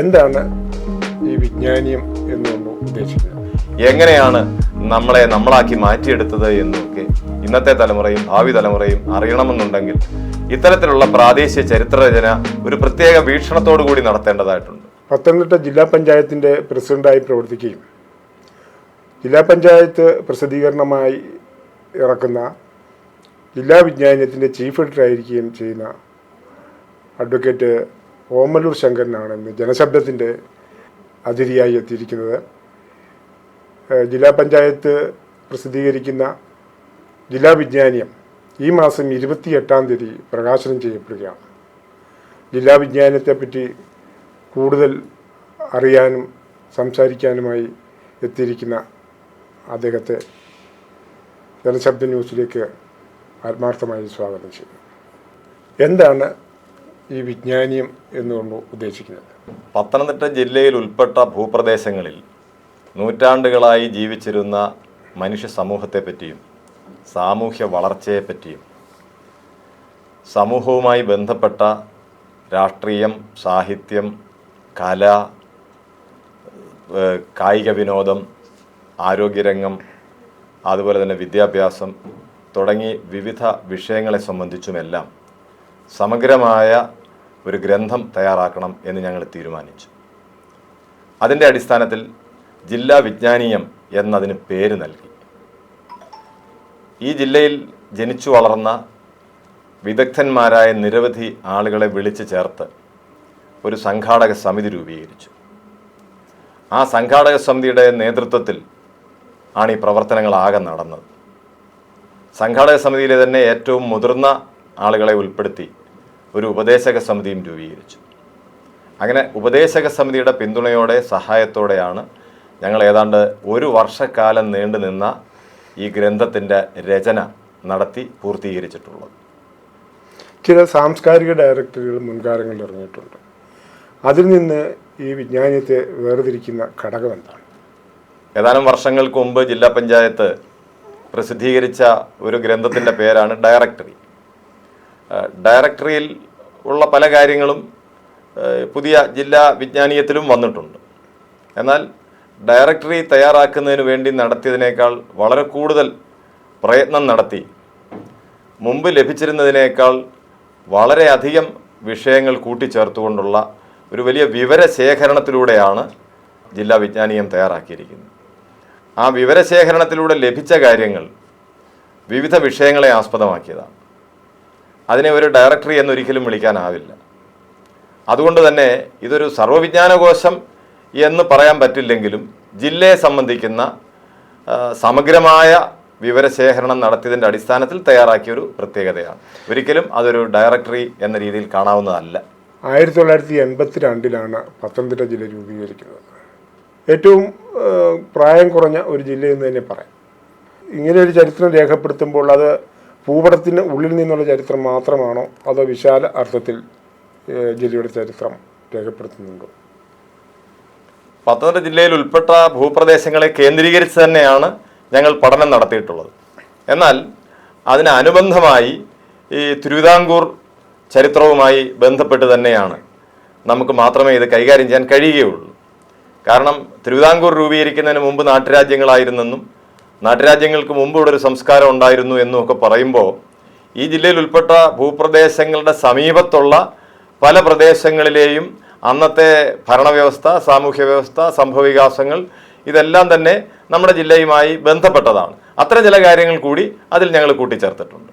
എന്താണ് ഈ വിജ്ഞാനിയം എന്നുകൊണ്ട് ഉദ്ദേശിക്കുന്നത്? എങ്ങനെയാണ് നമ്മളെ നമ്മളാക്കി മാറ്റിയെടുത്തത് എന്നൊക്കെ ഇന്നത്തെ തലമുറയും ഭാവി തലമുറയും അറിയണമെന്നുണ്ടെങ്കിൽ ഇത്തരത്തിലുള്ള പ്രാദേശിക ചരിത്രരചന ഒരു പ്രത്യേക വീക്ഷണത്തോടു കൂടി നടത്തേണ്ടതായിട്ടുണ്ട്. പത്തനംതിട്ട ജില്ലാ പഞ്ചായത്തിന്റെ പ്രസിഡന്റായി പ്രവർത്തിക്കുകയും ജില്ലാ പഞ്ചായത്ത് പ്രസിദ്ധീകരണമായി ഇറക്കുന്ന ജില്ലാ വിജ്ഞാനത്തിന്റെ ചീഫ് എഡിറ്റർ ആയിരിക്കുകയും ചെയ്യുന്ന അഡ്വക്കേറ്റ് ഓമലൂർ ശങ്കരനാണ് ഇന്ന് ജനശബ്ദത്തിന്റെ അതിഥിയായി എത്തിയിരിക്കുന്നത് ജില്ലാ പഞ്ചായത്ത് പ്രസിദ്ധീകരിക്കുന്ന ജില്ലാ വിജ്ഞാനിയം ഈ മാസം ഇരുപത്തി എട്ടാം തീയതി പ്രകാശനം ചെയ്യപ്പെടുകയാണ്. ജില്ലാ വിജ്ഞാനത്തെപ്പറ്റി കൂടുതൽ അറിയാനും സംസാരിക്കാനുമായി എത്തിയിരിക്കുന്ന അദ്ദേഹത്തെ ജനശബ്ദ ന്യൂസിലേക്ക് ആത്മാർത്ഥമായി സ്വാഗതം ചെയ്യുന്നു. എന്താണ് ഈ വിജ്ഞാനീയം എന്നുകൊണ്ട് ഉദ്ദേശിക്കുന്നത്. പത്തനംതിട്ട ജില്ലയിൽ ഉൾപ്പെട്ട ഭൂപ്രദേശങ്ങളിൽ നൂറ്റാണ്ടുകളായി ജീവിച്ചിരുന്ന മനുഷ്യ സമൂഹത്തെപ്പറ്റിയും സാമൂഹ്യ വളർച്ചയെപ്പറ്റിയും സമൂഹവുമായി ബന്ധപ്പെട്ട രാഷ്ട്രീയം സാഹിത്യം കല കായിക വിനോദം ആരോഗ്യരംഗം അതുപോലെ തന്നെ വിദ്യാഭ്യാസം തുടങ്ങി വിവിധ വിഷയങ്ങളെ സംബന്ധിച്ചുമെല്ലാം സമഗ്രമായ ഒരു ഗ്രന്ഥം തയ്യാറാക്കണം എന്ന് ഞങ്ങൾ തീരുമാനിച്ചു. അതിന്റെ അടിസ്ഥാനത്തിൽ ജില്ലാ വിജ്ഞാനീയം എന്നതിന് പേര് നൽകി. ഈ ജില്ലയിൽ ജനിച്ചു വളർന്ന വിദഗ്ധന്മാരായ നിരവധി ആളുകളെ വിളിച്ചു ചേർത്ത് ഒരു സംഘാടക സമിതി രൂപീകരിച്ചു. ആ സംഘാടക സമിതിയുടെ നേതൃത്വത്തിൽ ആണ് ഈ പ്രവർത്തനങ്ങളാകെ നടന്നത്. സംഘാടക സമിതിയിലെ തന്നെ ഏറ്റവും മുതിർന്ന ആളുകളെ ഉൾപ്പെടുത്തി ഒരു ഉപദേശക സമിതിയും രൂപീകരിച്ചു. അങ്ങനെ ഉപദേശക സമിതിയുടെ പിന്തുണയോടെ സഹായത്തോടെയാണ് ഞങ്ങൾ ഏതാണ്ട് ഒരു വർഷക്കാലം നീണ്ടു നിന്ന ഈ ഗ്രന്ഥത്തിന്റെ രചന നടത്തി പൂർത്തീകരിച്ചിട്ടുള്ളത്. ചില സാംസ്കാരിക ഡയറക്ടറുകൾ മുൻകാലങ്ങളിൽ ഇറങ്ങിയിട്ടുണ്ട്. അതിൽ നിന്ന് ഈ വിജ്ഞാനത്തെ വേർതിരിക്കുന്ന ഘടകം എന്താണ്? ഏതാനും വർഷങ്ങൾക്ക് മുമ്പ് ജില്ലാ പഞ്ചായത്ത് പ്രസിദ്ധീകരിച്ച ഒരു ഗ്രന്ഥത്തിന്റെ പേരാണ് ഡയറക്ടറി. ഡയറക്ടറിയിൽ ഉള്ള പല കാര്യങ്ങളും പുതിയ ജില്ലാ വിജ്ഞാനീയത്തിലും വന്നിട്ടുണ്ട്. എന്നാൽ ഡയറക്ടറി തയ്യാറാക്കുന്നതിന് വേണ്ടി നടത്തിയതിനേക്കാൾ വളരെ കൂടുതൽ പ്രയത്നം നടത്തി മുമ്പ് ലഭിച്ചിരുന്നതിനേക്കാൾ വളരെയധികം വിഷയങ്ങൾ കൂട്ടിച്ചേർത്തുകൊണ്ടുള്ള ഒരു വലിയ വിവരശേഖരണത്തിലൂടെയാണ് ജില്ലാ വിജ്ഞാനീയം തയ്യാറാക്കിയിരിക്കുന്നത്. ആ വിവരശേഖരണത്തിലൂടെ ലഭിച്ച കാര്യങ്ങൾ വിവിധ വിഷയങ്ങളെ ആസ്പദമാക്കിയതാണ്. അതിനെ ഒരു ഡയറക്ടറി എന്നൊരിക്കലും വിളിക്കാനാവില്ല. അതുകൊണ്ട് തന്നെ ഇതൊരു സർവവിജ്ഞാനകോശം എന്ന് പറയാൻ പറ്റില്ലെങ്കിലും ജില്ലയെ സംബന്ധിക്കുന്ന സമഗ്രമായ വിവരശേഖരണം നടത്തിയതിന്റെ അടിസ്ഥാനത്തിൽ തയ്യാറാക്കിയ ഒരു പ്രത്യേകതയാണ്. ഒരിക്കലും അതൊരു ഡയറക്ടറി എന്ന രീതിയിൽ കാണാവുന്നതല്ല. ആയിരത്തി തൊള്ളായിരത്തി എൺപത്തി രണ്ടിലാണ് പത്തനംതിട്ട ജില്ല രൂപീകരിക്കുന്നത്. ഏറ്റവും പ്രായം കുറഞ്ഞ ഒരു ജില്ല എന്ന് തന്നെ പറയാം. ഇങ്ങനെ ഒരു ചരിത്രം രേഖപ്പെടുത്തുമ്പോൾ അത് ഭൂപടത്തിന് ഉള്ളിൽ നിന്നുള്ള ചരിത്രം മാത്രമാണോ അതോ വിശാല അർത്ഥത്തിൽ ജില്ലയുടെ ചരിത്രം രേഖപ്പെടുത്തുന്നുണ്ടോ? പത്തനംതിട്ട ജില്ലയിൽ ഉൾപ്പെട്ട ഭൂപ്രദേശങ്ങളെ കേന്ദ്രീകരിച്ച് തന്നെയാണ് ഞങ്ങൾ പഠനം നടത്തിയിട്ടുള്ളത്. എന്നാൽ അതിന് അനുബന്ധമായി ഈ തിരുവിതാംകൂർ ചരിത്രവുമായി ബന്ധപ്പെട്ട് തന്നെയാണ് നമുക്ക് മാത്രമേ ഇത് കൈകാര്യം ചെയ്യാൻ കഴിയുകയുള്ളൂ. കാരണം തിരുവിതാംകൂർ രൂപീകരിക്കുന്നതിന് മുമ്പ് നാട്ടുരാജ്യങ്ങളായിരുന്നെന്നും നാട്ടുരാജ്യങ്ങൾക്ക് മുമ്പ് ഇവിടെ ഒരു സംസ്കാരം ഉണ്ടായിരുന്നു എന്നൊക്കെ പറയുമ്പോൾ ഈ ജില്ലയിൽ ഉൾപ്പെട്ട ഭൂപ്രദേശങ്ങളുടെ സമീപത്തുള്ള പല പ്രദേശങ്ങളിലെയും അന്നത്തെ ഭരണവ്യവസ്ഥ സാമൂഹ്യ വ്യവസ്ഥ സംഭവവികാസങ്ങൾ ഇതെല്ലാം തന്നെ നമ്മുടെ ജില്ലയുമായി ബന്ധപ്പെട്ടതാണ്. അത്തരം ചില കാര്യങ്ങൾ കൂടി അതിൽ ഞങ്ങൾ കൂട്ടിച്ചേർത്തിട്ടുണ്ട്.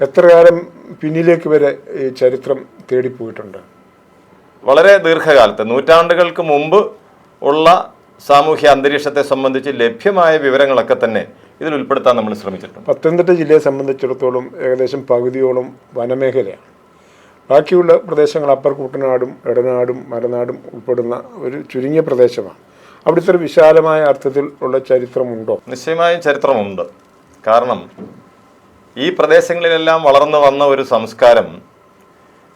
എത്ര കാലം പിന്നിലേക്ക് വരെ ഈ ചരിത്രം തേടിപ്പോയിട്ടുണ്ട്? വളരെ ദീർഘകാലത്ത് നൂറ്റാണ്ടുകൾക്ക് മുമ്പ് ഉള്ള സാമൂഹ്യ അന്തരീക്ഷത്തെ സംബന്ധിച്ച് ലഭ്യമായ വിവരങ്ങളൊക്കെ തന്നെ ഇതിൽ ഉൾപ്പെടുത്താൻ നമ്മൾ ശ്രമിച്ചിട്ടുണ്ട്. പത്തനംതിട്ട ജില്ലയെ സംബന്ധിച്ചിടത്തോളം ഏകദേശം പകുതിയോളം വനമേഖലയാണ്. ബാക്കിയുള്ള പ്രദേശങ്ങൾ അപ്പർ കുട്ടനാടും എടനാടും മലനാടും ഉൾപ്പെടുന്ന ഒരു ചുരുങ്ങിയ പ്രദേശമാണ്. അവിടുത്തെ ഒരു വിശാലമായ അർത്ഥത്തിൽ ഉള്ള ചരിത്രമുണ്ടോ? നിശ്ചയമായും ചരിത്രമുണ്ട്. കാരണം ഈ പ്രദേശങ്ങളിലെല്ലാം വളർന്നു വന്ന ഒരു സംസ്കാരം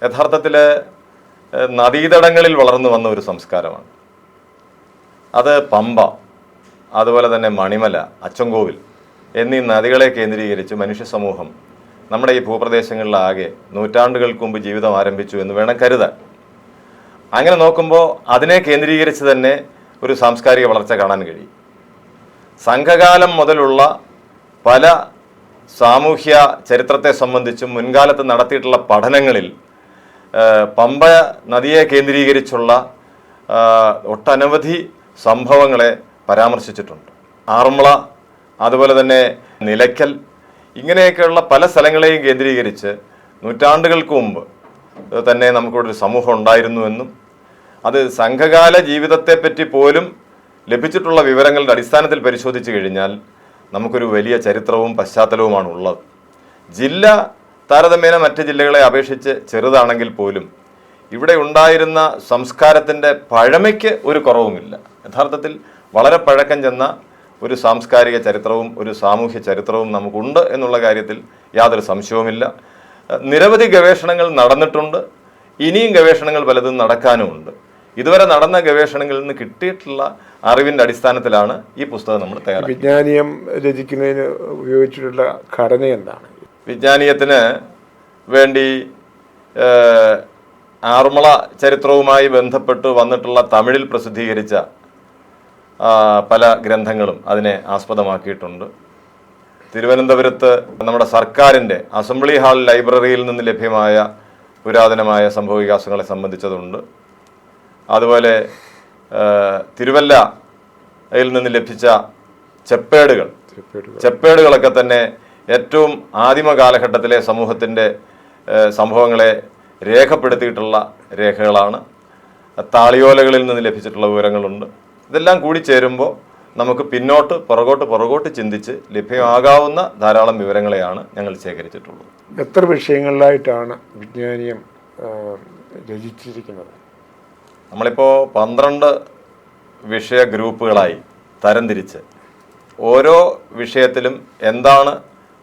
യഥാർത്ഥത്തിൽ നദീതടങ്ങളിൽ വളർന്നു വന്ന ഒരു സംസ്കാരമാണ്. അത് പമ്പ അതുപോലെ തന്നെ മണിമല അച്ചൻകോവിൽ എന്നീ നദികളെ കേന്ദ്രീകരിച്ച് മനുഷ്യ സമൂഹം നമ്മുടെ ഈ ഭൂപ്രദേശങ്ങളിലാകെ നൂറ്റാണ്ടുകൾക്ക് മുമ്പ് ജീവിതം ആരംഭിച്ചു എന്ന് വേണം കരുതാൻ. അങ്ങനെ നോക്കുമ്പോൾ അതിനെ കേന്ദ്രീകരിച്ച് തന്നെ ഒരു സാംസ്കാരിക വളർച്ച കാണാൻ കഴിയും. സംഘകാലം മുതലുള്ള പല സാമൂഹ്യ ചരിത്രത്തെ സംബന്ധിച്ചും മുൻകാലത്ത് നടത്തിയിട്ടുള്ള പഠനങ്ങളിൽ പമ്പ നദിയെ കേന്ദ്രീകരിച്ചുള്ള ഒട്ടനവധി സംഭവങ്ങളെ പരാമർശിച്ചിട്ടുണ്ട്. ആറന്മുള അതുപോലെ തന്നെ നിലയ്ക്കൽ ഇങ്ങനെയൊക്കെയുള്ള പല സ്ഥലങ്ങളെയും കേന്ദ്രീകരിച്ച് നൂറ്റാണ്ടുകൾക്ക് മുമ്പ് തന്നെ നമുക്കിവിടെ ഒരു സമൂഹം ഉണ്ടായിരുന്നുവെന്നും അത് സംഘകാല ജീവിതത്തെപ്പറ്റി പോലും ലഭിച്ചിട്ടുള്ള വിവരങ്ങളുടെ അടിസ്ഥാനത്തിൽ പരിശോധിച്ചു കഴിഞ്ഞാൽ നമുക്കൊരു വലിയ ചരിത്രവും പശ്ചാത്തലവുമാണ് ഉള്ളത്. ജില്ല താരതമ്യേന മറ്റ് ജില്ലകളെ അപേക്ഷിച്ച് ചെറുതാണെങ്കിൽ പോലും ഇവിടെ ഉണ്ടായിരുന്ന സംസ്കാരത്തിന്റെ പഴമയ്ക്ക് ഒരു കുറവുമില്ല. യഥാർത്ഥത്തിൽ വളരെ പഴക്കം ചെന്ന ഒരു സാംസ്കാരിക ചരിത്രവും ഒരു സാമൂഹ്യ ചരിത്രവും നമുക്കുണ്ട് എന്നുള്ള കാര്യത്തിൽ യാതൊരു സംശയവുമില്ല. നിരവധി ഗവേഷണങ്ങൾ നടന്നിട്ടുണ്ട്. ഇനിയും ഗവേഷണങ്ങൾ പലതും നടക്കാനുമുണ്ട്. ഇതുവരെ നടന്ന ഗവേഷണങ്ങളിൽ നിന്ന് കിട്ടിയിട്ടുള്ള അറിവിന്റെ അടിസ്ഥാനത്തിലാണ് ഈ പുസ്തകം നമ്മൾ തയ്യാറാക്കി വിജ്ഞാനീയം രചിക്കുന്നതിന് ഉപയോഗിച്ചിട്ടുള്ള ഘടന എന്താണ്? വിജ്ഞാനീയത്തിന് വേണ്ടി ആറുമള ചരിത്രവുമായി ബന്ധപ്പെട്ട് വന്നിട്ടുള്ള തമിഴിൽ പ്രസിദ്ധീകരിച്ച പല ഗ്രന്ഥങ്ങളും അതിനെ ആസ്പദമാക്കിയിട്ടുണ്ട്. തിരുവനന്തപുരത്ത് നമ്മുടെ സർക്കാരിന്റെ അസംബ്ലി ഹാൾ ലൈബ്രറിയിൽ നിന്ന് ലഭ്യമായ പുരാതനമായ സംഭവവികാസങ്ങളെ സംബന്ധിച്ചതുണ്ട്. അതുപോലെ തിരുവല്ലയിൽ നിന്ന് ലഭിച്ച ചെപ്പേടുകൾ. ചെപ്പേടുകളൊക്കെ തന്നെ ഏറ്റവും ആദിമ കാലഘട്ടത്തിലെ സമൂഹത്തിന്റെ സംഭവങ്ങളെ രേഖപ്പെടുത്തിയിട്ടുള്ള രേഖകളാണ്. താളിയോലകളിൽ നിന്ന് ലഭിച്ചിട്ടുള്ള വിവരങ്ങളുണ്ട്. ഇതെല്ലാം കൂടി ചേരുമ്പോൾ നമുക്ക് പിന്നോട്ട് പുറകോട്ട് പുറകോട്ട് ചിന്തിച്ച് ലഭ്യമാകാവുന്ന ധാരാളം വിവരങ്ങളെയാണ് ഞങ്ങൾ ശേഖരിച്ചിട്ടുള്ളത്. എത്ര വിഷയങ്ങളിലായിട്ടാണ് വിജ്ഞാനീയം രചിച്ചിരിക്കുന്നത്? നമ്മളിപ്പോൾ പന്ത്രണ്ട് വിഷയ ഗ്രൂപ്പുകളായി തരംതിരിച്ച് ഓരോ വിഷയത്തിലും എന്താണ്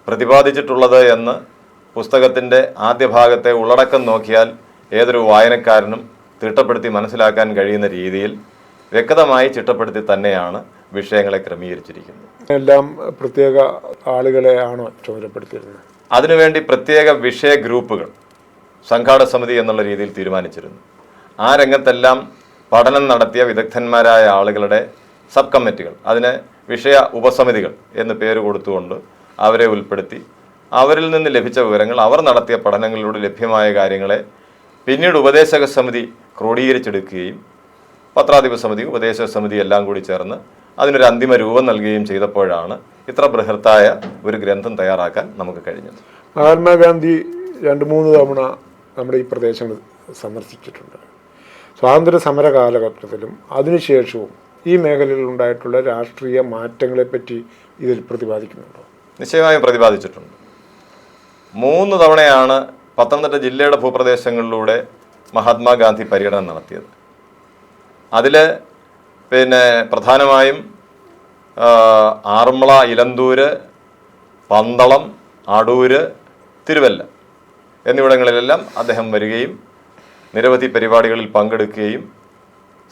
പ്രതിപാദിച്ചിട്ടുള്ളത് എന്ന് പുസ്തകത്തിന്റെ ആദ്യ ഭാഗത്തെ ഉള്ളടക്കം നോക്കിയാൽ ഏതൊരു വായനക്കാരനും തിട്ടപ്പെടുത്തി മനസ്സിലാക്കാൻ കഴിയുന്ന രീതിയിൽ വ്യക്തമായി ചിട്ടപ്പെടുത്തി തന്നെയാണ് വിഷയങ്ങളെ ക്രമീകരിച്ചിരിക്കുന്നത്. എല്ലാം പ്രത്യേക ആളുകളെയാണോ ചുമതലപ്പെടുത്തിയിരുന്നത്? അതിനുവേണ്ടി പ്രത്യേക വിഷയ ഗ്രൂപ്പുകൾ സംഘാടക സമിതി എന്നുള്ള രീതിയിൽ തീരുമാനിച്ചിരുന്നു. ആ രംഗത്തെല്ലാം പഠനം നടത്തിയ വിദഗ്ധന്മാരായ ആളുകളുടെ സബ് കമ്മിറ്റികൾ അതിന് വിഷയ ഉപസമിതികൾ എന്ന് പേര് കൊടുത്തുകൊണ്ട് അവരെ ഉൾപ്പെടുത്തി അവരിൽ നിന്ന് ലഭിച്ച വിവരങ്ങൾ അവർ നടത്തിയ പഠനങ്ങളിലൂടെ ലഭ്യമായ കാര്യങ്ങളെ പിന്നീട് ഉപദേശക സമിതി ക്രോഡീകരിച്ചെടുക്കുകയും പത്രാധിപ സമിതി ഉപദേശ സമിതി എല്ലാം കൂടി ചേർന്ന് അതിനൊരു അന്തിമ രൂപം നൽകുകയും ചെയ്തപ്പോഴാണ് ഇത്ര ബൃഹത്തായ ഒരു ഗ്രന്ഥം തയ്യാറാക്കാൻ നമുക്ക് കഴിഞ്ഞത്. മഹാത്മാഗാന്ധി രണ്ട് മൂന്ന് തവണ നമ്മുടെ ഈ പ്രദേശങ്ങൾ സന്ദർശിച്ചിട്ടുണ്ട്. സ്വാതന്ത്ര്യ സമര കാലഘട്ടത്തിലും അതിനുശേഷവും ഈ മേഖലയിൽ ഉണ്ടായിട്ടുള്ള രാഷ്ട്രീയ മാറ്റങ്ങളെപ്പറ്റി ഇതിൽ പ്രതിപാദിക്കുന്നുണ്ടോ? നിശ്ചയമായും പ്രതിപാദിച്ചിട്ടുണ്ട്. മൂന്ന് തവണയാണ് പത്തനംതിട്ട ജില്ലയുടെ ഭൂപ്രദേശങ്ങളിലൂടെ മഹാത്മാഗാന്ധി പര്യടനം നടത്തിയത്. അതിൽ പിന്നെ പ്രധാനമായും ആറന്മുള ഇലന്തൂര് പന്തളം അടൂര് തിരുവല്ല എന്നിവിടങ്ങളിലെല്ലാം അദ്ദേഹം വരികയും നിരവധി പരിപാടികളിൽ പങ്കെടുക്കുകയും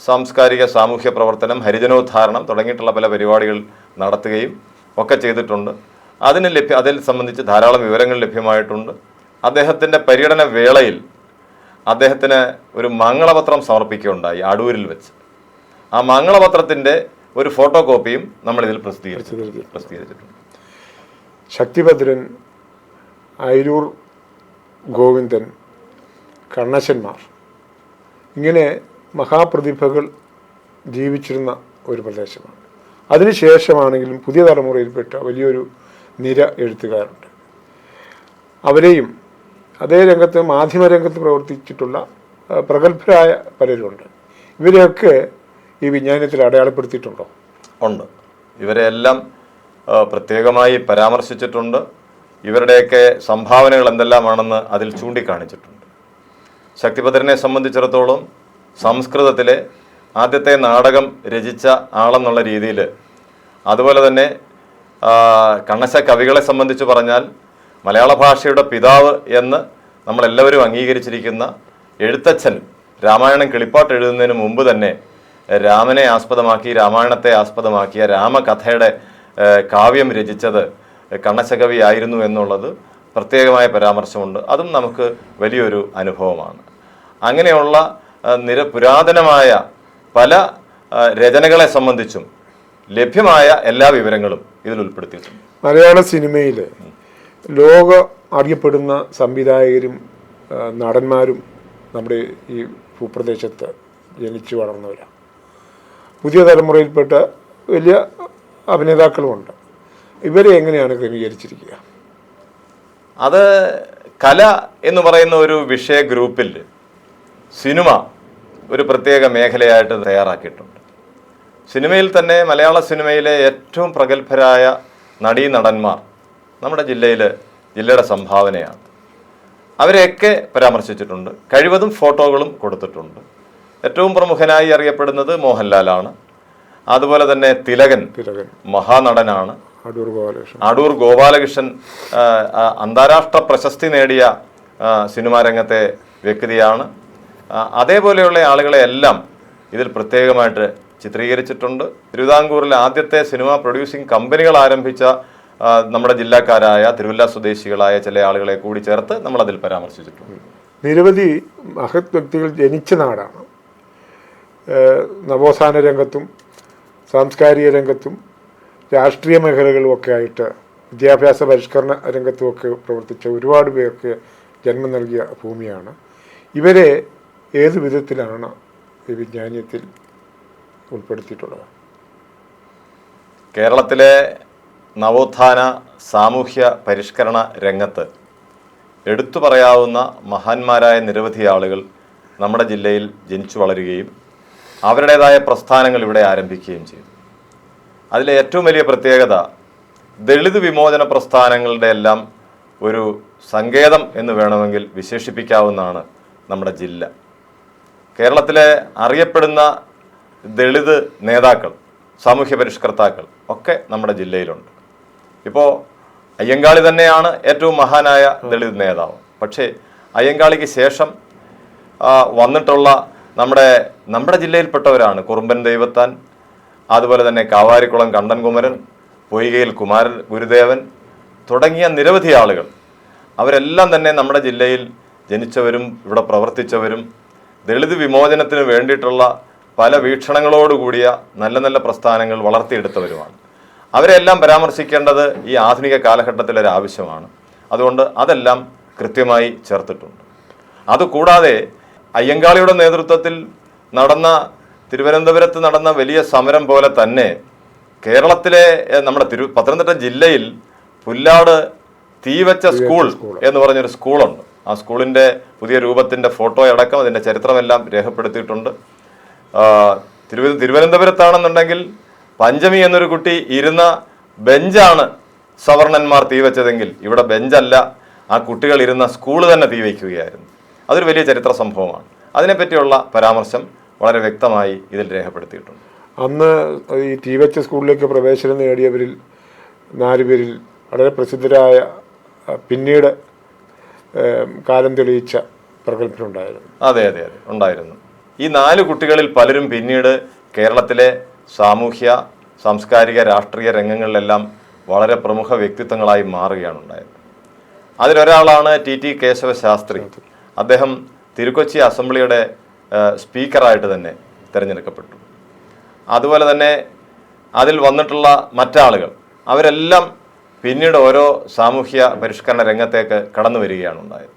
സാംസ്കാരിക സാമൂഹ്യ പ്രവർത്തനം ഹരിജനോദ്ധാരണം തുടങ്ങിയിട്ടുള്ള പല പരിപാടികൾ നടത്തുകയും ഒക്കെ ചെയ്തിട്ടുണ്ട്. അതിന് ലഭ്യ അതിൽ സംബന്ധിച്ച് ധാരാളം വിവരങ്ങൾ ലഭ്യമായിട്ടുണ്ട്. അദ്ദേഹത്തിന്റെ പര്യടന വേളയിൽ അദ്ദേഹത്തിന് ഒരു മംഗളപത്രം സമർപ്പിക്കുകയുണ്ടായി അടൂരിൽ വെച്ച്. ആ മംഗളപത്രത്തിന്റെ ഒരു ഫോട്ടോ കോപ്പിയും നമ്മളിതിൽ പ്രസിദ്ധീകരിച്ചു പ്രസിദ്ധീകരിച്ചിട്ടുണ്ട്. ശക്തിഭദ്രൻ അയിരൂർ ഗോവിന്ദൻ കണ്ണശന്മാർ. ഇങ്ങനെ മഹാപ്രതിഭകൾ ജീവിച്ചിരുന്ന ഒരു പ്രദേശമാണ്. അതിനുശേഷമാണെങ്കിലും പുതിയ തലമുറയിൽപ്പെട്ട വലിയൊരു നിര എഴുത്തുകാരുണ്ട്. അവരെയും അതേ രംഗത്ത് മാധ്യമരംഗത്ത് പ്രവർത്തിച്ചിട്ടുള്ള പ്രഗത്ഭരായ പലരുമുണ്ട് ഇവരെയൊക്കെ ഈ വിജ്ഞാനത്തിൽ അടയാളപ്പെടുത്തിയിട്ടുണ്ടോ? ഉണ്ട്. ഇവരെല്ലാം പ്രത്യേകമായി പരാമർശിച്ചിട്ടുണ്ട്. ഇവരുടെയൊക്കെ സംഭാവനകൾ എന്തെല്ലാമാണെന്ന് അതിൽ ചൂണ്ടിക്കാണിച്ചിട്ടുണ്ട്. ശക്തിഭദ്രനെ സംബന്ധിച്ചിടത്തോളം സംസ്കൃതത്തിലെ ആദ്യത്തെ നാടകം രചിച്ച ആളെന്നുള്ള രീതിയിൽ അതുപോലെ തന്നെ കണശ കവികളെ സംബന്ധിച്ച് പറഞ്ഞാൽ മലയാള ഭാഷയുടെ പിതാവ് എന്ന് നമ്മളെല്ലാവരും അംഗീകരിച്ചിരിക്കുന്ന എഴുത്തച്ഛൻ രാമായണം കിളിപ്പാട്ട് എഴുതുന്നതിന് മുമ്പ് തന്നെ രാമനെ ആസ്പദമാക്കി രാമായണത്തെ ആസ്പദമാക്കിയ രാമകഥയുടെ കാവ്യം രചിച്ചത് കണ്ണശകവി ആയിരുന്നു എന്നുള്ളത് പ്രത്യേകമായ പരാമർശമുണ്ട്. അതും നമുക്ക് വലിയൊരു അനുഭവമാണ്. അങ്ങനെയുള്ള നിര പുരാതനമായ പല രചനകളെ സംബന്ധിച്ചും ലഭ്യമായ എല്ലാ വിവരങ്ങളും ഇതിൽ ഉൾപ്പെടുത്തിയിട്ടുണ്ട്. മലയാള സിനിമയിൽ ലോക അറിയപ്പെടുന്ന സംവിധായകരും നടന്മാരും നമ്മുടെ ഈ ഭൂപ്രദേശത്ത് ജനിച്ചു വളർന്നവരാണ് പുതിയ തലമുറയിൽപ്പെട്ട വലിയ അഭിനേതാക്കളുമുണ്ട്. ഇവരെ എങ്ങനെയാണ് ക്രമീകരിച്ചിരിക്കുക? അത് കല എന്ന് പറയുന്ന ഒരു വിഷയ ഗ്രൂപ്പിൽ സിനിമ ഒരു പ്രത്യേക മേഖലയായിട്ട് തയ്യാറാക്കിയിട്ടുണ്ട്. സിനിമയിൽ തന്നെ മലയാള സിനിമയിലെ ഏറ്റവും പ്രഗത്ഭരായ നടീ നടന്മാർ നമ്മുടെ ജില്ലയിൽ ജില്ലയുടെ സംഭാവനയാണ്. അവരെയൊക്കെ പരാമർശിച്ചിട്ടുണ്ട്. കഴിവതും ഫോട്ടോകളും കൊടുത്തിട്ടുണ്ട്. ഏറ്റവും പ്രമുഖനായി അറിയപ്പെടുന്നത് മോഹൻലാലാണ്. അതുപോലെ തന്നെ തിലകൻ മഹാനടനാണ്. അടൂർ ഗോപാലകൃഷ്ണൻ. അന്താരാഷ്ട്ര പ്രശസ്തി നേടിയ സിനിമാ രംഗത്തെ വ്യക്തിയാണ്. അതേപോലെയുള്ള ആളുകളെ എല്ലാം ഇതിൽ പ്രത്യേകമായിട്ട് ചിത്രീകരിച്ചിട്ടുണ്ട്. തിരുവിതാംകൂറിലെ ആദ്യത്തെ സിനിമ പ്രൊഡ്യൂസിംഗ് കമ്പനികൾ ആരംഭിച്ച നമ്മുടെ ജില്ലക്കാരായ തിരുവല്ല സ്വദേശികളായ ചില ആളുകളെ കൂടി ചേർത്ത് നമ്മൾ അതിൽ പരാമർശിച്ചിട്ടുണ്ട് നിരവധി മഹത് വ്യക്തികൾ ജനിച്ച നാടാണ്. നവോത്ഥാന രംഗത്തും സാംസ്കാരിക രംഗത്തും രാഷ്ട്രീയ മേഖലകളുമൊക്കെ ആയിട്ട് വിദ്യാഭ്യാസ പരിഷ്കരണ രംഗത്തുമൊക്കെ പ്രവർത്തിച്ച ഒരുപാട് പേർക്ക് ജന്മം നൽകിയ ഭൂമിയാണ്. ഇവരെ ഏത് വിധത്തിലാണ് ഈ വിജ്ഞാനീയത്തിൽ ഉൾപ്പെടുത്തിയിട്ടുള്ളത്? കേരളത്തിലെ നവോത്ഥാന സാമൂഹ്യ പരിഷ്കരണ രംഗത്ത് എടുത്തു പറയാവുന്ന മഹാന്മാരായ നിരവധി ആളുകൾ നമ്മുടെ ജില്ലയിൽ ജനിച്ചു വളരുകയും അവരുടേതായ പ്രസ്ഥാനങ്ങൾ ഇവിടെ ആരംഭിക്കുകയും ചെയ്തു. അതിലെ ഏറ്റവും വലിയ പ്രത്യേകത ദളിത് വിമോചന പ്രസ്ഥാനങ്ങളുടെ എല്ലാം ഒരു സങ്കേതം എന്ന് വേണമെങ്കിൽ വിശേഷിപ്പിക്കാവുന്നതാണ് നമ്മുടെ ജില്ല. കേരളത്തിലെ അറിയപ്പെടുന്ന ദളിത് നേതാക്കൾ സാമൂഹ്യ പരിഷ്കർത്താക്കൾ ഒക്കെ നമ്മുടെ ജില്ലയിലുണ്ട്. ഇപ്പോൾ അയ്യങ്കാളി തന്നെയാണ് ഏറ്റവും മഹാനായ ദളിത് നേതാവ്. പക്ഷേ അയ്യങ്കാളിക്ക് ശേഷം വന്നിട്ടുള്ള നമ്മുടെ നമ്മുടെ ജില്ലയിൽപ്പെട്ടവരാണ് കുറുമ്പൻ ദൈവത്താൻ അതുപോലെ തന്നെ കാവാരിക്കുളം കണ്ടൻകുമരൻ പൊയ്കയിൽ കുമാരൻ ഗുരുദേവൻ തുടങ്ങിയ നിരവധി ആളുകൾ. അവരെല്ലാം തന്നെ നമ്മുടെ ജില്ലയിൽ ജനിച്ചവരും ഇവിടെ പ്രവർത്തിച്ചവരും ദളിത് വിമോചനത്തിന് വേണ്ടിയിട്ടുള്ള പല വീക്ഷണങ്ങളോടുകൂടിയ നല്ല നല്ല പ്രസ്ഥാനങ്ങൾ വളർത്തിയെടുത്തവരുമാണ്. അവരെല്ലാം പരാമർശിക്കേണ്ടത് ഈ ആധുനിക കാലഘട്ടത്തിലെ ഒരു ആവശ്യമാണ്. അതുകൊണ്ട് അതെല്ലാം കൃത്യമായി ചേർത്തിട്ടുണ്ട്. അതുകൂടാതെ അയ്യങ്കാളിയുടെ നേതൃത്വത്തിൽ നടന്ന തിരുവനന്തപുരത്ത് നടന്ന വലിയ സമരം പോലെ തന്നെ കേരളത്തിലെ നമ്മുടെ തിരു പത്തനംതിട്ട ജില്ലയിൽ പുല്ലാട് തീവച്ച സ്കൂൾ എന്ന് പറഞ്ഞൊരു സ്കൂളുണ്ട്. ആ സ്കൂളിന്റെ പുതിയ രൂപത്തിന്റെ ഫോട്ടോ അടക്കം അതിന്റെ ചരിത്രമെല്ലാം രേഖപ്പെടുത്തിയിട്ടുണ്ട്. തിരുവനന്തപുരത്താണെന്നുണ്ടെങ്കിൽ പഞ്ചമി എന്നൊരു കുട്ടി ഇരുന്ന ബെഞ്ചാണ് സവർണന്മാർ തീവച്ചതെങ്കിൽ ഇവിടെ ബെഞ്ചല്ല. ആ കുട്ടികൾ ഇരുന്ന സ്കൂൾ തന്നെ തീവയ്ക്കുകയായിരുന്നു അതൊരു വലിയ ചരിത്ര സംഭവമാണ്. അതിനെപ്പറ്റിയുള്ള പരാമർശം വളരെ വ്യക്തമായി ഇതിൽ രേഖപ്പെടുത്തിയിട്ടുണ്ട്. അന്ന് ഈ ടി വെച്ച് സ്കൂളിലേക്ക് പ്രവേശനം നേടിയവരിൽ നാലുപേരിൽ വളരെ പ്രസിദ്ധരായ പിന്നീട് കാലം തെളിയിച്ച പ്രഗത്ഭരുണ്ടായിരുന്നു അതെ അതെ അതെ. ഉണ്ടായിരുന്നു. ഈ നാല് കുട്ടികളിൽ പലരും പിന്നീട് കേരളത്തിലെ സാമൂഹ്യ സാംസ്കാരിക രാഷ്ട്രീയ രംഗങ്ങളിലെല്ലാം വളരെ പ്രമുഖ വ്യക്തിത്വങ്ങളായി മാറുകയാണ് ഉണ്ടായത്. അതിലൊരാളാണ് ടി ടി കേശവ ശാസ്ത്രി അദ്ദേഹം തിരുക്കൊച്ചി അസംബ്ലിയുടെ സ്പീക്കറായിട്ട് തന്നെ തിരഞ്ഞെടുക്കപ്പെട്ടു. അതുപോലെ തന്നെ അതിൽ വന്നിട്ടുള്ള മറ്റാളുകൾ അവരെല്ലാം പിന്നീട് ഓരോ സാമൂഹ്യ പരിഷ്കരണ രംഗത്തേക്ക് കടന്നു വരികയാണ് ഉണ്ടായത്.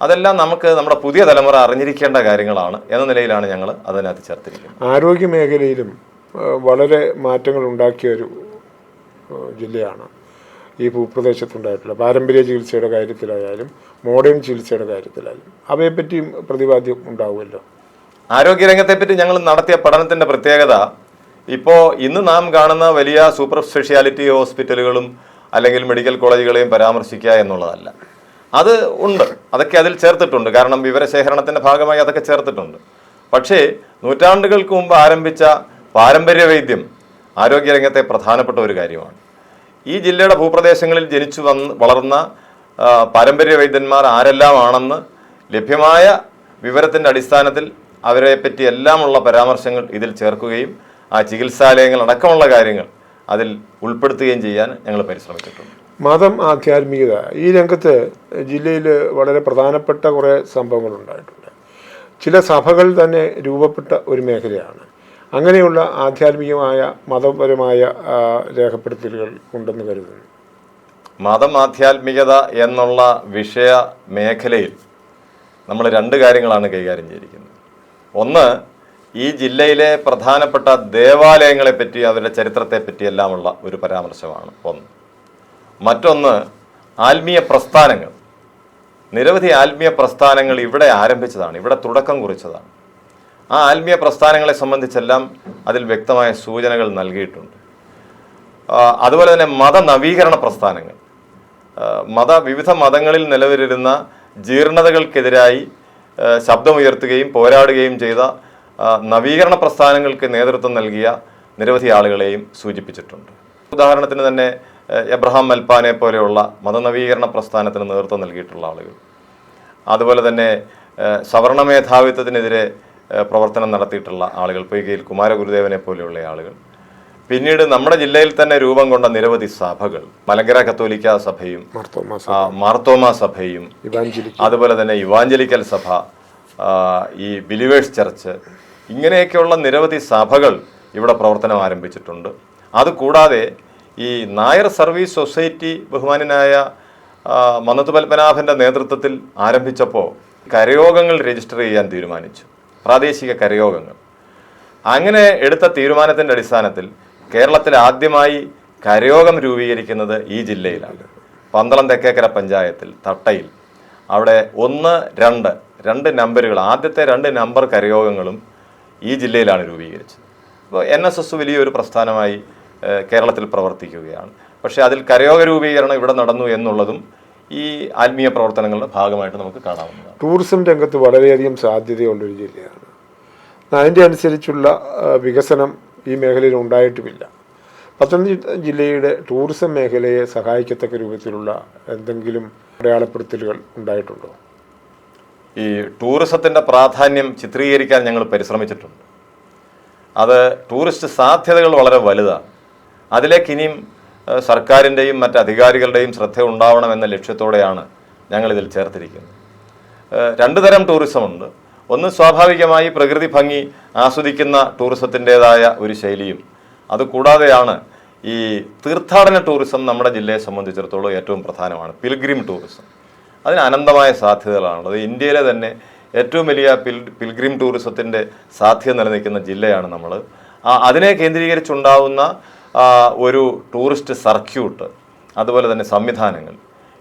അതെല്ലാം നമുക്ക് നമ്മുടെ പുതിയ തലമുറ അറിഞ്ഞിരിക്കേണ്ട കാര്യങ്ങളാണ് എന്ന നിലയിലാണ് ഞങ്ങൾ അതിനകത്ത് ചേർത്തിരിക്കുന്നത്. ആരോഗ്യ മേഖലയിലും വളരെ മാറ്റങ്ങൾ ഉണ്ടാക്കിയ ഒരു ജില്ലയാണ് ഈ ഭൂപ്രദേശത്തുണ്ടായിട്ടുള്ള പാരമ്പര്യ ചികിത്സയുടെ കാര്യത്തിലായാലും മോഡേൺ ചികിത്സയുടെ കാര്യത്തിലായാലും അവയെപ്പറ്റിയും പ്രതിപാദ്യം ഉണ്ടാവുമല്ലോ. ആരോഗ്യരംഗത്തെപ്പറ്റി ഞങ്ങൾ നടത്തിയ പഠനത്തിന്റെ പ്രത്യേകത ഇപ്പോൾ ഇന്ന് നാം കാണുന്ന വലിയ സൂപ്പർ സ്പെഷ്യാലിറ്റി ഹോസ്പിറ്റലുകളും അല്ലെങ്കിൽ മെഡിക്കൽ കോളേജുകളെയും പരാമർശിക്കുക എന്നുള്ളതല്ല. അത് ഉണ്ട്. അതൊക്കെ അതിൽ ചേർത്തിട്ടുണ്ട്. കാരണം വിവരശേഖരണത്തിന്റെ ഭാഗമായി അതൊക്കെ ചേർത്തിട്ടുണ്ട്. പക്ഷേ നൂറ്റാണ്ടുകൾക്ക് മുമ്പ് ആരംഭിച്ച പാരമ്പര്യ വൈദ്യം ആരോഗ്യരംഗത്തെ പ്രധാനപ്പെട്ട ഒരു കാര്യമാണ്. ഈ ജില്ലയുടെ ഭൂപ്രദേശങ്ങളിൽ ജനിച്ചു വന്ന് വളർന്ന പാരമ്പര്യ വൈദ്യന്മാർ ആരെല്ലാമാണെന്ന് ലഭ്യമായ വിവരത്തിന്റെ അടിസ്ഥാനത്തിൽ അവരെപ്പറ്റി പറ്റി എല്ലാമുള്ള പരാമർശങ്ങൾ ഇതിൽ ചേർക്കുകയും ആ ചികിത്സാലയങ്ങൾ അടക്കമുള്ള കാര്യങ്ങൾ അതിൽ ഉൾപ്പെടുത്തുകയും ചെയ്യാൻ ഞങ്ങൾ പരിശ്രമിച്ചിട്ടുണ്ട്. മതം ആധ്യാത്മികത ഈ രംഗത്ത് ജില്ലയിൽ വളരെ പ്രധാനപ്പെട്ട കുറേ സംഭവങ്ങൾ ഉണ്ടായിട്ടുണ്ട്. ചില സഭകൾ തന്നെ രൂപപ്പെട്ട ഒരു മേഖലയാണ്. അങ്ങനെയുള്ള ആധ്യാത്മികമായ മതപരമായ രേഖപ്പെടുത്തലുകൾ ഉണ്ടെന്ന് കരുതുന്നു. മതം ആധ്യാത്മികത എന്നുള്ള വിഷയ മേഖലയിൽ നമ്മൾ രണ്ട് കാര്യങ്ങളാണ് കൈകാര്യം ചെയ്തിരിക്കുന്നത്. ഒന്ന് ഈ ജില്ലയിലെ പ്രധാനപ്പെട്ട ദേവാലയങ്ങളെ പറ്റി അവരുടെ ചരിത്രത്തെ പറ്റിയെല്ലാമുള്ള ഒരു പരാമർശമാണ് ഒന്ന്. മറ്റൊന്ന് ആത്മീയ പ്രസ്ഥാനങ്ങൾ. നിരവധി ആത്മീയ പ്രസ്ഥാനങ്ങൾ ഇവിടെ ആരംഭിച്ചതാണ്. ഇവിടെ തുടക്കം കുറിച്ചതാണ്. ആ ആത്മീയ പ്രസ്ഥാനങ്ങളെ സംബന്ധിച്ചെല്ലാം അതിൽ വ്യക്തമായ സൂചനകൾ നൽകിയിട്ടുണ്ട്. അതുപോലെ തന്നെ മതനവീകരണ പ്രസ്ഥാനങ്ങൾ. മത വിവിധ മതങ്ങളിൽ നിലവിലിരുന്ന ജീർണതകൾക്കെതിരായി ശബ്ദമുയർത്തുകയും പോരാടുകയും ചെയ്ത നവീകരണ പ്രസ്ഥാനങ്ങൾക്ക് നേതൃത്വം നൽകിയ നിരവധി ആളുകളെയും സൂചിപ്പിച്ചിട്ടുണ്ട്. ഉദാഹരണത്തിന് തന്നെ എബ്രഹാം മൽപ്പാനെ പോലെയുള്ള മതനവീകരണ പ്രസ്ഥാനത്തിന് നേതൃത്വം നൽകിയിട്ടുള്ള ആളുകൾ. അതുപോലെ തന്നെ സവർണ മേധാവിത്വത്തിനെതിരെ പ്രവർത്തനം നടത്തിയിട്ടുള്ള ആളുകൾ പൊയ്കയിൽ കുമാരഗുരുദേവനെ പോലെയുള്ള ആളുകൾ. പിന്നീട് നമ്മുടെ ജില്ലയിൽ തന്നെ രൂപം കൊണ്ട നിരവധി സഭകൾ മലങ്കര കത്തോലിക്ക സഭയും മാർത്തോമാ സഭയും അതുപോലെ തന്നെ ഇവാഞ്ചലിക്കൽ സഭ ഈ ബിലിവേഴ്സ് ചർച്ച് ഇങ്ങനെയൊക്കെയുള്ള നിരവധി സഭകൾ ഇവിടെ പ്രവർത്തനം ആരംഭിച്ചിട്ടുണ്ട്. അതുകൂടാതെ ഈ നായർ സർവീസ് സൊസൈറ്റി ബഹുമാനായ മന്നത്ത് പത്മനാഭന്റെ നേതൃത്വത്തിൽ ആരംഭിച്ചപ്പോൾ കരയോഗങ്ങൾ രജിസ്റ്റർ ചെയ്യാൻ തീരുമാനിച്ചു. പ്രാദേശിക കരയോഗങ്ങൾ. അങ്ങനെ എടുത്ത തീരുമാനത്തിന്റെ അടിസ്ഥാനത്തിൽ കേരളത്തിൽ ആദ്യമായി കരയോഗം രൂപീകരിക്കുന്നത് ഈ ജില്ലയിലാണ്. പന്തളം തെക്കേക്കര പഞ്ചായത്തിൽ തട്ടയിൽ. അവിടെ ഒന്ന് രണ്ട് രണ്ട് നമ്പറുകൾ ആദ്യത്തെ രണ്ട് നമ്പർ കരയോഗങ്ങളും ഈ ജില്ലയിലാണ് രൂപീകരിച്ചത്. അപ്പോൾ എൻ എസ് എസ് വലിയൊരു പ്രസ്ഥാനമായി കേരളത്തിൽ പ്രവർത്തിക്കുകയാണ്. പക്ഷേ അതിൽ കരയോഗ രൂപീകരണം ഇവിടെ നടന്നു എന്നുള്ളതും ഈ ആത്മീയ പ്രവർത്തനങ്ങളുടെ ഭാഗമായിട്ട് നമുക്ക് കാണാവുന്നതാണ്. ടൂറിസം രംഗത്ത് വളരെയധികം സാധ്യതയുള്ളൊരു ജില്ലയാണ്. അതിന്റെ അനുസരിച്ചുള്ള വികസനം ഈ മേഖലയിൽ ഉണ്ടായിട്ടുമില്ല. പത്തനംതിട്ട ജില്ലയുടെ ടൂറിസം മേഖലയെ സഹായിക്കത്തക്ക രൂപത്തിലുള്ള എന്തെങ്കിലും അടയാളപ്പെടുത്തലുകൾ ഉണ്ടായിട്ടുണ്ടോ? ഈ ടൂറിസത്തിന്റെ പ്രാധാന്യം ചിത്രീകരിക്കാൻ ഞങ്ങൾ പരിശ്രമിച്ചിട്ടുണ്ട്. അത് ടൂറിസ്റ്റ് സാധ്യതകൾ വളരെ വലുതാണ്. അതിലേക്ക് ഇനിയും സർക്കാരിന്റെയും മറ്റ് അധികാരികളുടെയും ശ്രദ്ധ ഉണ്ടാവണമെന്ന ലക്ഷ്യത്തോടെയാണ് ഞങ്ങളിതിൽ ചേർത്തിരിക്കുന്നത്. രണ്ടു തരം ടൂറിസമുണ്ട് ഒന്ന് സ്വാഭാവികമായി പ്രകൃതി ഭംഗി ആസ്വദിക്കുന്ന ടൂറിസത്തിന്റെതായ ഒരു ശൈലിയും അതുകൂടാതെയാണ് ഈ തീർത്ഥാടന ടൂറിസം നമ്മുടെ ജില്ലയെ സംബന്ധിച്ചിടത്തോളം ഏറ്റവും പ്രധാനമാണ്. പിൽഗ്രിം ടൂറിസം അതിന് അനന്തമായ സാധ്യതകളാണുള്ളത് ഇന്ത്യയിലെ തന്നെ ഏറ്റവും വലിയ പിൽ പിൽഗ്രിം ടൂറിസത്തിന്റെ സാധ്യത നിലനിൽക്കുന്ന ജില്ലയാണ് നമ്മൾ അതിനെ കേന്ദ്രീകരിച്ചുണ്ടാവുന്ന ഒരു ടൂറിസ്റ്റ് സർക്യൂട്ട് അതുപോലെ തന്നെ സംവിധാനങ്ങൾ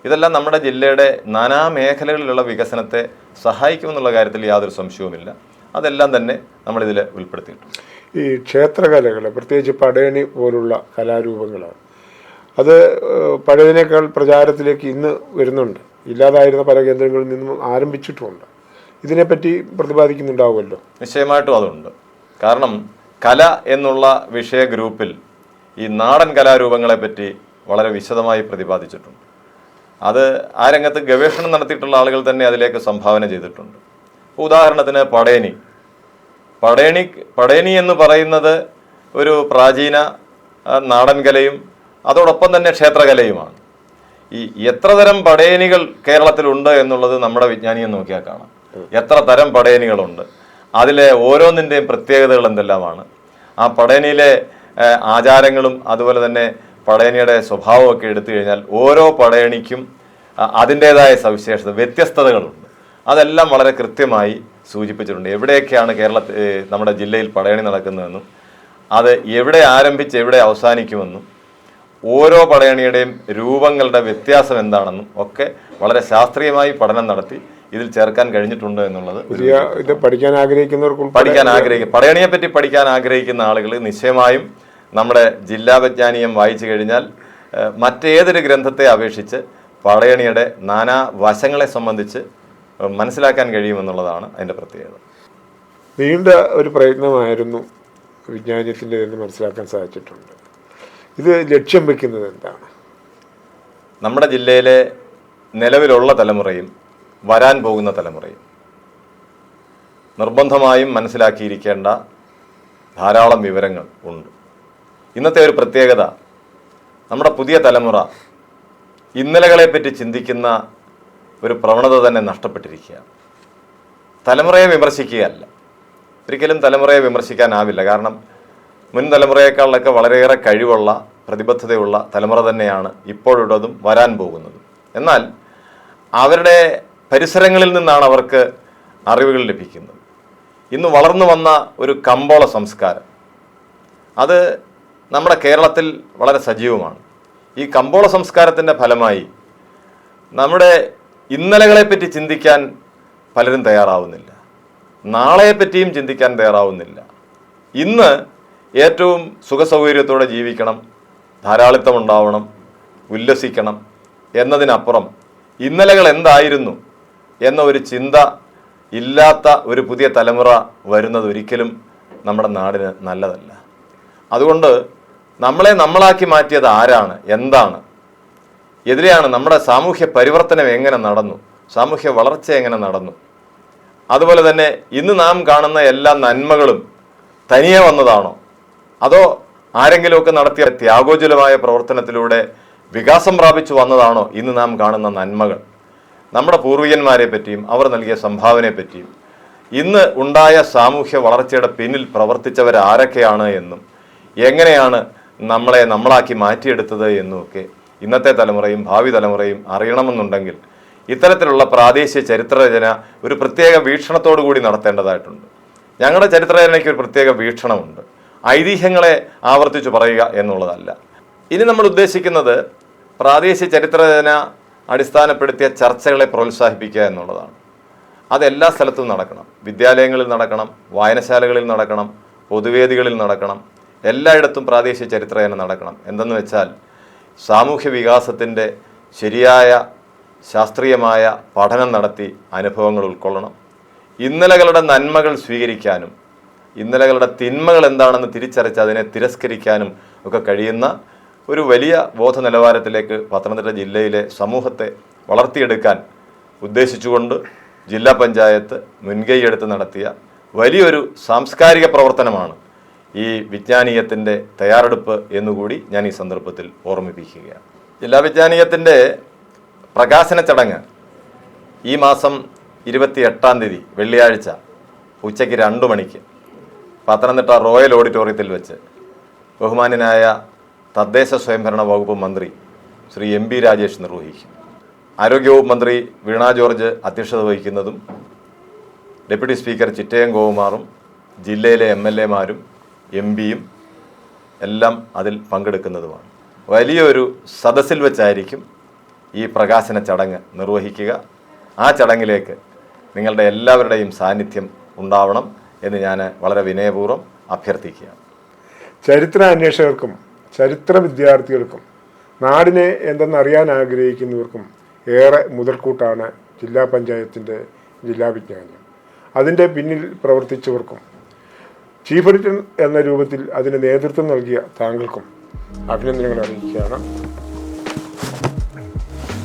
ഇതെല്ലാം നമ്മുടെ ജില്ലയുടെ നാനാ മേഖലകളിലുള്ള വികസനത്തെ സഹായിക്കുമെന്നുള്ള കാര്യത്തിൽ യാതൊരു സംശയവുമില്ല. അതെല്ലാം തന്നെ നമ്മളിതിൽ ഉൾപ്പെടുത്തിയിട്ടുണ്ട്. ഈ ക്ഷേത്രകലകൾ പ്രത്യേകിച്ച് പടയണി പോലുള്ള കലാരൂപങ്ങളാണ്. അത് പഴയതിനേക്കാൾ പ്രചാരത്തിലേക്ക് ഇന്ന് വരുന്നുണ്ട്. ഇല്ലാതായിരുന്ന പല കേന്ദ്രങ്ങളിൽ നിന്നും ആരംഭിച്ചിട്ടുമുണ്ട്. ഇതിനെപ്പറ്റി പ്രതിപാദിക്കുന്നുണ്ടാവുമല്ലോ? നിശ്ചയമായിട്ടും അതുണ്ട്. കാരണം കല എന്നുള്ള വിഷയ ഗ്രൂപ്പിൽ ഈ നാടൻ കലാരൂപങ്ങളെ പറ്റി വളരെ വിശദമായി പ്രതിപാദിച്ചിട്ടുണ്ട്. അത് ആ രംഗത്ത് ഗവേഷണം നടത്തിയിട്ടുള്ള ആളുകൾ തന്നെ അതിലേക്ക് സംഭാവന ചെയ്തിട്ടുണ്ട്. ഉദാഹരണത്തിന് പടേനി പടേണി പടേനി എന്ന് പറയുന്നത് ഒരു പ്രാചീന നാടൻ കലയും അതോടൊപ്പം തന്നെ ക്ഷേത്രകലയുമാണ്. ഈ എത്ര തരം പടയണികൾ കേരളത്തിലുണ്ട് എന്നുള്ളത് നമ്മുടെ വിജ്ഞാനിയെ നോക്കിയാൽ കാണാം. എത്ര തരം പടയണികളുണ്ട്. അതിലെ ഓരോന്നിന്റെയും പ്രത്യേകതകൾ എന്തെല്ലാമാണ്. ആ പടയണിയിലെ ആ, ആചാരങ്ങളും അതുപോലെ തന്നെ പടയണിയുടെ സ്വഭാവമൊക്കെ എടുത്തു കഴിഞ്ഞാൽ ഓരോ പടയണിക്കും അതിന്റേതായ സവിശേഷത വ്യത്യസ്തതകളുണ്ട്. അതെല്ലാം വളരെ കൃത്യമായി സൂചിപ്പിച്ചിട്ടുണ്ട്. എവിടെയൊക്കെയാണ് കേരള നമ്മുടെ ജില്ലയിൽ പടയണി നടക്കുന്നതെന്നും അത് എവിടെ ആരംഭിച്ച് എവിടെ അവസാനിക്കുമെന്നും ഓരോ പടയണിയുടെയും രൂപങ്ങളുടെ വ്യത്യാസം എന്താണെന്നും ഒക്കെ വളരെ ശാസ്ത്രീയമായി പഠനം നടത്തി ഇതിൽ ചേർക്കാൻ കഴിഞ്ഞിട്ടുണ്ട് എന്നുള്ളത് ഇത് പഠിക്കാൻ ആഗ്രഹിക്കുന്നവർക്കും പഠിക്കാൻ ആഗ്രഹിക്കും പടയണിയെ പറ്റി പഠിക്കാൻ ആഗ്രഹിക്കുന്ന ആളുകൾ നിശ്ചയമായും നമ്മുടെ ജില്ലാ വിജ്ഞാനീയം വായിച്ചു കഴിഞ്ഞാൽ മറ്റേതൊരു ഗ്രന്ഥത്തെ അപേക്ഷിച്ച് പടയണിയുടെ നാനാ വശങ്ങളെ സംബന്ധിച്ച് മനസ്സിലാക്കാൻ കഴിയുമെന്നുള്ളതാണ് അതിന്റെ പ്രത്യേകത. നീണ്ട ഒരു പ്രയത്നമായിരുന്നു വിജ്ഞാനത്തിന്റെ എന്ന് മനസ്സിലാക്കാൻ സാധിച്ചിട്ടുണ്ട്. ഇത് ലക്ഷ്യം വെക്കുന്നത് എന്താണ്? നമ്മുടെ ജില്ലയിലെ നിലവിലുള്ള തലമുറയും വരാൻ പോകുന്ന തലമുറയും നിർബന്ധമായും മനസ്സിലാക്കിയിരിക്കേണ്ട ധാരാളം വിവരങ്ങൾ ഉണ്ട്. ഇന്നത്തെ ഒരു പ്രത്യേകത നമ്മുടെ പുതിയ തലമുറ ഇന്നലകളെ പറ്റി ചിന്തിക്കുന്ന ഒരു പ്രവണത തന്നെ നഷ്ടപ്പെട്ടിരിക്കുകയാണ്. തലമുറയെ വിമർശിക്കുകയല്ല. ഒരിക്കലും തലമുറയെ വിമർശിക്കാനാവില്ല. കാരണം മുൻ തലമുറയെക്കാളിലൊക്കെ വളരെയേറെ കഴിവുള്ള പ്രതിബദ്ധതയുള്ള തലമുറ തന്നെയാണ് ഇപ്പോഴുള്ളതും വരാൻ പോകുന്നതും. എന്നാൽ അവരുടെ പരിസരങ്ങളിൽ നിന്നാണ് അവർക്ക് അറിവുകൾ ലഭിക്കുന്നത്. ഇന്ന് വളർന്നു വന്ന ഒരു കമ്പോള സംസ്കാരം. അത് നമ്മുടെ കേരളത്തിൽ വളരെ സജീവമാണ്. ഈ കമ്പോള സംസ്കാരത്തിന്റെ ഫലമായി നമ്മുടെ ഇന്നലകളെപ്പറ്റി ചിന്തിക്കാൻ പലരും തയ്യാറാവുന്നില്ല. നാളെയെപ്പറ്റിയും ചിന്തിക്കാൻ തയ്യാറാവുന്നില്ല. ഇന്ന് ഏറ്റവും സുഖസൗകര്യത്തോടെ ജീവിക്കണം ധാരാളിത്തം ഉണ്ടാവണം ഉല്ലസിക്കണം എന്നതിനപ്പുറം ഇന്നലകൾ എന്തായിരുന്നു എന്ന ഒരു ചിന്ത ഇല്ലാത്ത ഒരു പുതിയ തലമുറ വരുന്നത് ഒരിക്കലും നമ്മുടെ നാടിന് നല്ലതല്ല. അതുകൊണ്ട് നമ്മളെ നമ്മളാക്കി മാറ്റിയത് ആരാണ്? എന്താണ്? എതിരെയാണ് നമ്മുടെ സാമൂഹ്യ പരിവർത്തനം എങ്ങനെ നടന്നു? സാമൂഹ്യ വളർച്ച എങ്ങനെ നടന്നു? അതുപോലെ തന്നെ ഇന്ന് നാം കാണുന്ന എല്ലാ നന്മകളും തനിയെ വന്നതാണോ? അതോ ആരെങ്കിലുമൊക്കെ നടത്തിയ ത്യാഗോജ്വലമായ പ്രവർത്തനത്തിലൂടെ വികാസം പ്രാപിച്ചു വന്നതാണോ ഇന്ന് നാം കാണുന്ന നന്മകൾ? നമ്മുടെ പൂർവികന്മാരെ പറ്റിയും അവർ നൽകിയ സംഭാവനയെ പറ്റിയും ഇന്ന് ഉണ്ടായ സാമൂഹ്യ വളർച്ചയുടെ പിന്നിൽ പ്രവർത്തിച്ചവർ ആരൊക്കെയാണ് എന്നും എങ്ങനെയാണ് നമ്മളെ നമ്മളാക്കി മാറ്റിയെടുത്തത് എന്നുമൊക്കെ ഇന്നത്തെ തലമുറയും ഭാവി തലമുറയും അറിയണമെന്നുണ്ടെങ്കിൽ ഇത്തരത്തിലുള്ള പ്രാദേശിക ചരിത്രരചന ഒരു പ്രത്യേക വീക്ഷണത്തോടു കൂടി നടത്തേണ്ടതായിട്ടുണ്ട്. ഞങ്ങളുടെ ചരിത്രരചനയ്ക്ക് ഒരു പ്രത്യേക വീക്ഷണമുണ്ട്. ഐതിഹ്യങ്ങളെ ആവർത്തിച്ചു പറയുക എന്നുള്ളതല്ല. ഇനി നമ്മൾ ഉദ്ദേശിക്കുന്നത് പ്രാദേശിക ചരിത്രരചന അടിസ്ഥാനപ്പെടുത്തിയ ചർച്ചകളെ പ്രോത്സാഹിപ്പിക്കുക എന്നുള്ളതാണ്. അതെല്ലാ സ്ഥലത്തും നടക്കണം. വിദ്യാലയങ്ങളിൽ നടക്കണം വായനശാലകളിൽ നടക്കണം പൊതുവേദികളിൽ നടക്കണം എല്ലായിടത്തും പ്രാദേശിക ചരിത്രരചന നടക്കണം. എന്തെന്ന് വെച്ചാൽ സാമൂഹ്യ വികാസത്തിന്റെ ശരിയായ ശാസ്ത്രീയമായ പഠനം നടത്തി അനുഭവങ്ങൾ ഉൾക്കൊള്ളണം. ഇന്നലകളുടെ നന്മകൾ സ്വീകരിക്കാനും ഇന്നലകളുടെ തിന്മകൾ എന്താണെന്ന് തിരിച്ചറിച്ച് അതിനെ തിരസ്കരിക്കാനും ഒക്കെ കഴിയുന്ന ഒരു വലിയ ബോധ നിലവാരത്തിലേക്ക് പത്തനംതിട്ട ജില്ലയിലെ സമൂഹത്തെ വളർത്തിയെടുക്കാൻ ഉദ്ദേശിച്ചുകൊണ്ട് ജില്ലാ പഞ്ചായത്ത് മുൻകൈയെടുത്ത് നടത്തിയ വലിയൊരു സാംസ്കാരിക പ്രവർത്തനമാണ് ഈ വിജ്ഞാനീയത്തിന്റെ തയ്യാറെടുപ്പ് എന്നുകൂടി ഞാൻ ഈ സന്ദർഭത്തിൽ ഓർമ്മിപ്പിക്കുകയാണ്. ജില്ലാ വിജ്ഞാനീയത്തിന്റെ പ്രകാശന ചടങ്ങ് ഈ മാസം ഇരുപത്തി എട്ടാം തീയതി വെള്ളിയാഴ്ച ഉച്ചയ്ക്ക് രണ്ട് മണിക്ക് പത്തനംതിട്ട റോയൽ ഓഡിറ്റോറിയത്തിൽ വെച്ച് ബഹുമാന്യനായ തദ്ദേശ സ്വയംഭരണ വകുപ്പ് മന്ത്രി ശ്രീ എം പി രാജേഷ് നിർവഹിക്കും. ആരോഗ്യവകുപ്പ് മന്ത്രി വീണ ജോർജ് അധ്യക്ഷത വഹിക്കുന്നതും ഡെപ്യൂട്ടി സ്പീക്കർ ചിറ്റയം ഗോകുമാറും ജില്ലയിലെ എം എൽ എമാരും എം പിയും എല്ലാം അതിൽ പങ്കെടുക്കുന്നതുമാണ്. വലിയൊരു സദസ്സിൽ വെച്ചായിരിക്കും ഈ പ്രകാശന ചടങ്ങ് നിർവഹിക്കുക. ആ ചടങ്ങിലേക്ക് നിങ്ങളുടെ എല്ലാവരുടെയും സാന്നിധ്യം ഉണ്ടാവണം എന്ന് ഞാൻ വളരെ വിനയപൂർവം അഭ്യർത്ഥിക്കുകയാണ്. ചരിത്ര അന്വേഷകർക്കും ചരിത്ര വിദ്യാർത്ഥികൾക്കും നാടിനെ എന്തെന്നറിയാൻ ആഗ്രഹിക്കുന്നവർക്കും ഏറെ മുതൽക്കൂട്ടാണ് ജില്ലാ പഞ്ചായത്തിന്റെ ജില്ലാ വിജ്ഞാനം. അതിന്റെ പിന്നിൽ പ്രവർത്തിച്ചവർക്കും ചീഫ് എഡിറ്റർ എന്ന രൂപത്തിൽ അതിന് നേതൃത്വം നൽകിയ താങ്കൾക്കും അഭിനന്ദനങ്ങൾ അറിയിക്കുകയാണ്.